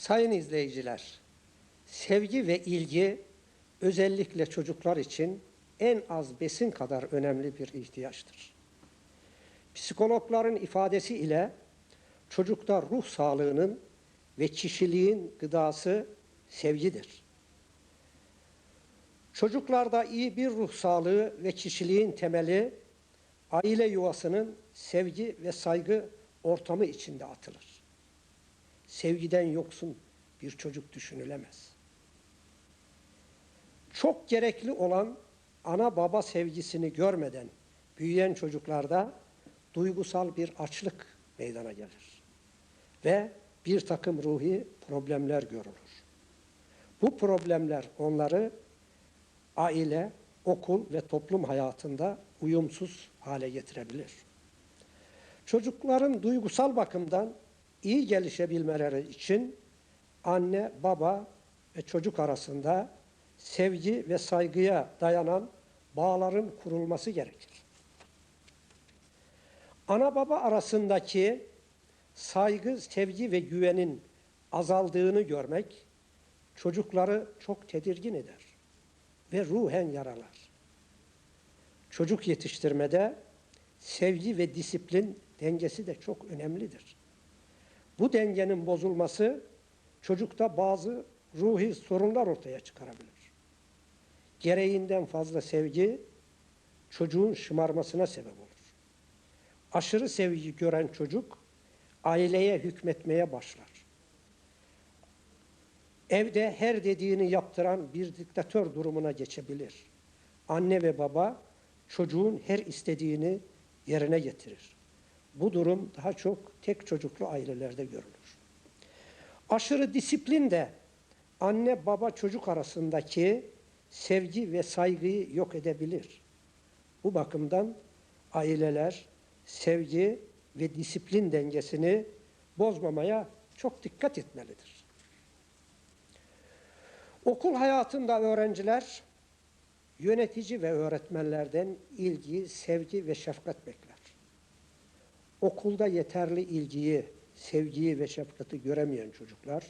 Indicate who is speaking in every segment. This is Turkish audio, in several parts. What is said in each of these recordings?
Speaker 1: Sayın izleyiciler, sevgi ve ilgi özellikle çocuklar için en az besin kadar önemli bir ihtiyaçtır. Psikologların ifadesi ile çocukta ruh sağlığının ve kişiliğin gıdası sevgidir. Çocuklarda iyi bir ruh sağlığı ve kişiliğin temeli aile yuvasının sevgi ve saygı ortamı içinde atılır. Sevgiden yoksun bir çocuk düşünülemez. Çok gerekli olan ana baba sevgisini görmeden büyüyen çocuklarda duygusal bir açlık meydana gelir. Ve bir takım ruhi problemler görülür. Bu problemler onları aile, okul ve toplum hayatında uyumsuz hale getirebilir. Çocukların duygusal bakımdan iyi gelişebilmeleri için anne, baba ve çocuk arasında sevgi ve saygıya dayanan bağların kurulması gerekir. Ana baba arasındaki saygı, sevgi ve güvenin azaldığını görmek çocukları çok tedirgin eder ve ruhen yaralar. Çocuk yetiştirmede sevgi ve disiplin dengesi de çok önemlidir. Bu dengenin bozulması çocukta bazı ruhi sorunlar ortaya çıkarabilir. Gereğinden fazla sevgi çocuğun şımarmasına sebep olur. Aşırı sevgi gören çocuk aileye hükmetmeye başlar. Evde her dediğini yaptıran bir diktatör durumuna geçebilir. Anne ve baba çocuğun her istediğini yerine getirir. Bu durum daha çok tek çocuklu ailelerde görülür. Aşırı disiplin de anne baba çocuk arasındaki sevgi ve saygıyı yok edebilir. Bu bakımdan aileler sevgi ve disiplin dengesini bozmamaya çok dikkat etmelidir. Okul hayatında öğrenciler yönetici ve öğretmenlerden ilgi, sevgi ve şefkat bekler. Okulda yeterli ilgiyi, sevgiyi ve şefkati göremeyen çocuklar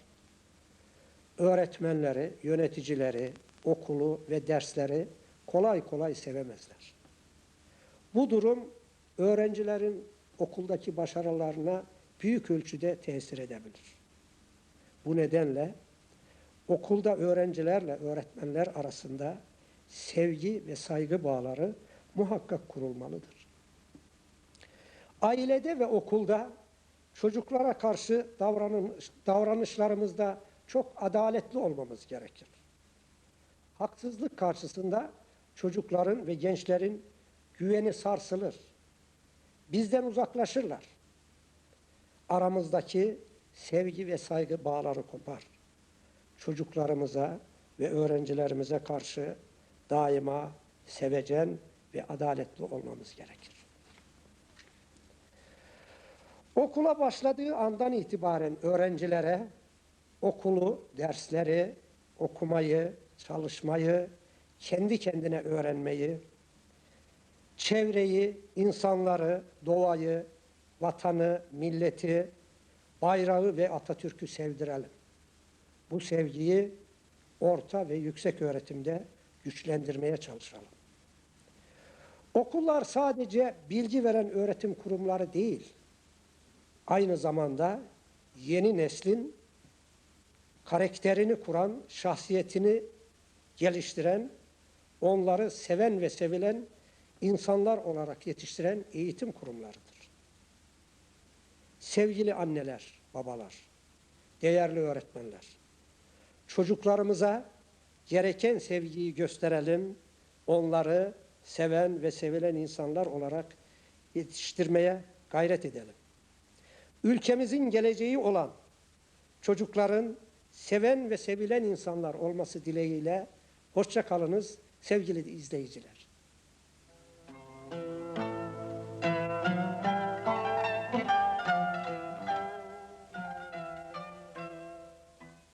Speaker 1: öğretmenleri, yöneticileri, okulu ve dersleri kolay kolay sevemezler. Bu durum öğrencilerin okuldaki başarılarına büyük ölçüde tesir edebilir. Bu nedenle okulda öğrencilerle öğretmenler arasında sevgi ve saygı bağları muhakkak kurulmalıdır. Ailede ve okulda çocuklara karşı davranış, davranışlarımızda çok adaletli olmamız gerekir. Haksızlık karşısında çocukların ve gençlerin güveni sarsılır. Bizden uzaklaşırlar. Aramızdaki sevgi ve saygı bağları kopar. Çocuklarımıza ve öğrencilerimize karşı daima sevecen ve adaletli olmamız gerekir. Okula başladığı andan itibaren öğrencilere okulu, dersleri, okumayı, çalışmayı, kendi kendine öğrenmeyi, çevreyi, insanları, doğayı, vatanı, milleti, bayrağı ve Atatürk'ü sevdirelim. Bu sevgiyi orta ve yüksek öğretimde güçlendirmeye çalışalım. Okullar sadece bilgi veren öğretim kurumları değil, aynı zamanda yeni neslin karakterini kuran, şahsiyetini geliştiren, onları seven ve sevilen insanlar olarak yetiştiren eğitim kurumlarıdır. Sevgili anneler, babalar, değerli öğretmenler, çocuklarımıza gereken sevgiyi gösterelim, onları seven ve sevilen insanlar olarak yetiştirmeye gayret edelim. Ülkemizin geleceği olan çocukların seven ve sevilen insanlar olması dileğiyle hoşça kalınız sevgili izleyiciler.